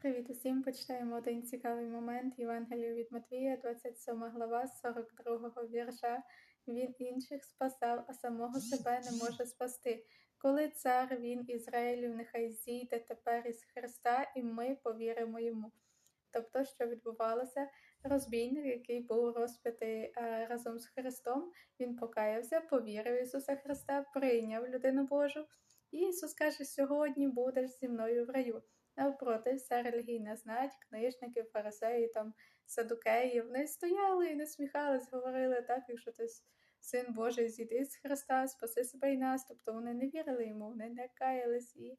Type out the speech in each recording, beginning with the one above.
Привіт усім! Почитаємо один цікавий момент Євангелію від Матвія, 27 глава, 42 вірша. Він інших спасав, а самого себе не може спасти. Коли цар він Ізраїлів, нехай зійде тепер із Христа, і ми повіримо йому. Тобто, що відбувалося, розбійник, який був розп'ятий е, разом з Христом, він покаявся, повірив Ісуса Христа, прийняв людину Божу. І Ісус каже, сьогодні будеш зі мною в раю. Навпроти, вся релігійна знать, книжники, фарисеї, там, садукеї, вони стояли і не сміхались, говорили так, якщо ти син Божий, зійди з Христа, спаси себе і нас. Тобто вони не вірили йому, вони не каялись і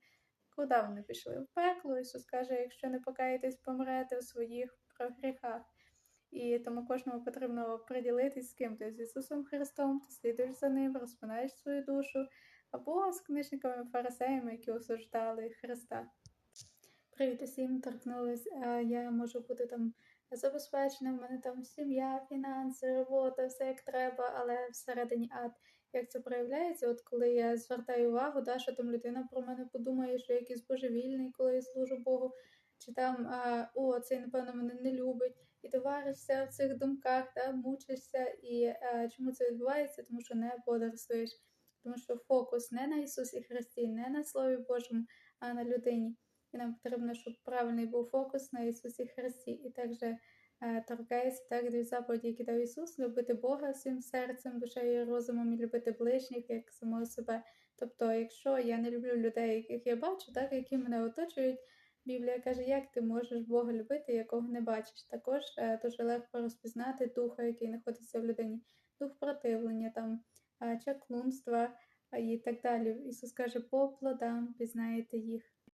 куди вони пішли? В пекло. Ісус каже, якщо не покаєтесь, помрете у своїх гріхах. І тому кожному потрібно приділитись з ким ти з Ісусом Христом, ти слідуєш за Ним, розпинаєш свою душу, або з книжниками фарисеями, які осуждали Христа. Привіт усім торкнулись. Я можу бути там забезпечена, в мене там сім'я, фінанси, робота, все як треба, але всередині ад. Як це проявляється? От коли я звертаю увагу, да, що там людина про мене подумає, що я якийсь божевільний, коли я служу Богу, чи там о, цей, напевно, мене не любить, і ти варишся в цих думках, да, мучишся. І а, чому це відбувається? Тому що не бодрствуєш, тому що фокус не на Ісусі Христі, не на Слові Божому, а на людині. Нам потрібно, щоб правильний був фокус на Ісусі Христі. І також е, торкається так дві заповіді, які дав Ісус, любити Бога всім серцем, душею і розумом, і любити ближніх як самого себе. Тобто, якщо я не люблю людей, яких я бачу, так, які мене оточують, Біблія каже, як ти можеш Бога любити, якого не бачиш. Також е, дуже легко розпізнати духа, який знаходиться в людині, дух противлення, там, е, чаклунства і так далі. Ісус каже, по плодам пізнаєте їх.